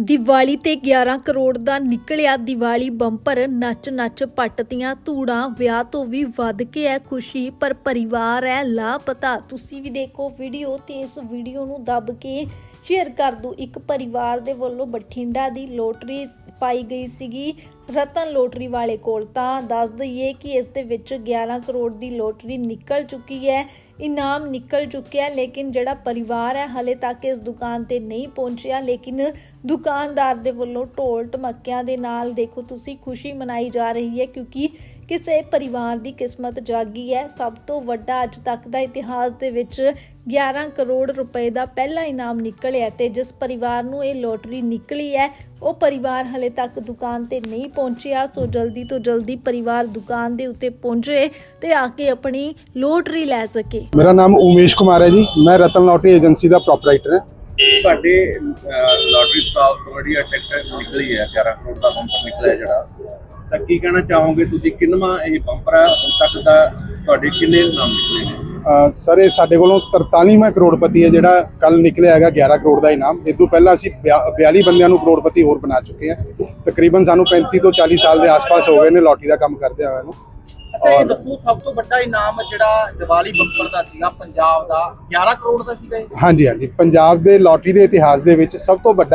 ਦੀਵਾਲੀ ਤੇ 11 ਕਰੋੜ ਦਾ ਨਿਕਲਿਆ ਦੀਵਾਲੀ ਬੰਪਰ ਨੱਚ ਨੱਚ ਪੱਟਦੀਆਂ ਧੂੜਾਂ, ਵਿਆਹ ਤੋਂ ਵੀ ਵੱਧ ਕੇ ਹੈ ਖੁਸ਼ੀ, ਪਰ ਪਰਿਵਾਰ ਹੈ ਲਾਪਤਾ। ਤੁਸੀਂ ਵੀ ਦੇਖੋ ਵੀਡੀਓ ਤੇ ਇਸ ਵੀਡੀਓ ਨੂੰ ਦੱਬ ਕੇ ਸ਼ੇਅਰ ਕਰ ਦਿਓ ਇੱਕ ਪਰਿਵਾਰ ਦੇ ਵੱਲੋਂ ਬਠਿੰਡਾ ਦੀ ਲੋਟਰੀ ਪਾਈ ਗਈ ਸੀਗੀ। ਰਤਨ ਲੋਟਰੀ ਵਾਲੇ ਕੋਲ ਤਾਂ ਦੱਸ ਦਈਏ ਕਿ ਇਸ ਦੇ ਵਿੱਚ 11 ਕਰੋੜ ਦੀ ਲੋਟਰੀ ਨਿਕਲ ਚੁੱਕੀ ਹੈ, ਇਨਾਮ ਨਿਕਲ ਚੁੱਕਿਆ, ਲੇਕਿਨ ਜਿਹੜਾ ਪਰਿਵਾਰ ਹੈ, ਹਲੇ ਤੱਕ ਇਸ ਦੁਕਾਨ ਤੇ ਨਹੀਂ ਪਹੁੰਚਿਆ, ਲੇਕਿਨ ਦੁਕਾਨਦਾਰ ਦੇ ਵੱਲੋਂ ਢੋਲ ਢਮੱਕਿਆਂ ਦੇ ਨਾਲ ਦੇਖੋ ਤੁਸੀਂ ਖੁਸ਼ੀ ਮਨਾਈ ਜਾ ਰਹੀ ਹੈ, ਕਿਉਂਕਿ ਕਿਸੇ ਪਰਿਵਾਰ ਦੀ ਕਿਸਮਤ ਜਾਗੀ ਹੈ। ਸਭ ਤੋਂ ਵੱਡਾ ਅੱਜ ਤੱਕ ਦਾ ਇਤਿਹਾਸ ਦੇ ਵਿੱਚ 11 ਕਰੋੜ ਰੁਪਏ ਦਾ ਪਹਿਲਾ ਇਨਾਮ ਨਿਕਲਿਆ ਤੇ ਜਿਸ ਪਰਿਵਾਰ ਨੂੰ ਇਹ ਲੋਟਰੀ ਨਿਕਲੀ ਹੈ ਉਹ ਪਰਿਵਾਰ ਹਲੇ ਤੱਕ ਦੁਕਾਨ ਤੇ ਨਹੀਂ ਪਹੁੰਚਿਆ। ਸੋ ਜਲਦੀ ਤੋਂ ਜਲਦੀ ਪਰਿਵਾਰ ਦੁਕਾਨ ਦੇ ਉੱਤੇ ਪਹੁੰਚੇ ਤੇ ਆ ਕੇ ਆਪਣੀ ਲੋਟਰੀ ਲੈ ਸਕੇ। ਮੇਰਾ ਨਾਮ ਉਮੇਸ਼ ਕੁਮਾਰ ਹੈ ਜੀ। ਮੈਂ ਰਤਨ ਲਾਟਰੀ ਏਜੰਸੀ ਦਾ ਪ੍ਰੋਪਰਾਈਟਰ ਹਾਂ। ਤੁਹਾਡੇ ਲਾਟਰੀ ਸਟਾਲ ਤੋਂ ਜਿਹੜੀ ਨਿਕਲੀ ਹੈ 11 ਕਰੋੜ ਦਾ ਬੰਪਰ ਨਿਕਲਿਆ ਜਿਹੜਾ ਤਾਂ ਕੀ ਕਹਿਣਾ ਚਾਹੋਗੇ? ਤੁਸੀਂ ਕਿੰਨਵਾਂ ਇਹ ਬੰਪਰ ਹੈ ਹੁਣ ਤੱਕ ਦਾ ਤੁਹਾਡੇ ਕਿੰਨੇ ਨਾਮ ਨਿਕਲੇ ਨੇ? ਸਰ ਇਹ ਸਾਡੇ ਕੋਲੋਂ 43ਵਾਂ ਕਰੋੜਪਤੀ ਹੈ ਜਿਹੜਾ ਕੱਲ ਨਿਕਲਿਆ ਹੈਗਾ 11 ਕਰੋੜ ਦਾ ਇਨਾਮ। ਇਸ ਤੋਂ ਪਹਿਲਾਂ ਅਸੀਂ 42 ਬੰਦਿਆਂ ਨੂੰ ਕਰੋੜਪਤੀ ਹੋਰ ਬਣਾ ਚੁੱਕੇ ਹਾਂ। ਤਕਰੀਬਨ ਸਾਨੂੰ 35 ਤੋਂ 40 ਸਾਲ ਦੇ ਆਸ-ਪਾਸ ਹੋ ਗਏ ਨੇ ਲੋਟਰੀ ਦਾ ਕੰਮ ਕਰਦੇ ਹੋਏ ਨੂੰ। ਅੱਛਾ ਇਹ ਔਰ- ਦੱਸੋ ਸਭ ਤੋਂ ਵੱਡਾ ਇਨਾਮ ਜਿਹੜਾ ਦੀਵਾਲੀ ਬੰਪਰ ਦਾ ਸੀਗਾ ਪੰਜਾਬ ਦਾ 11 ਕਰੋੜ ਦਾ ਸੀਗਾ ਇਹ? ਹਾਂਜੀ ਹਾਂਜੀ। ਪੰਜਾਬ ਦੇ ਲੋਟਰੀ ਦੇ ਇਤਿਹਾਸ ਦੇ ਵਿੱਚ ਸਭ ਤੋਂ ਵੱਡਾ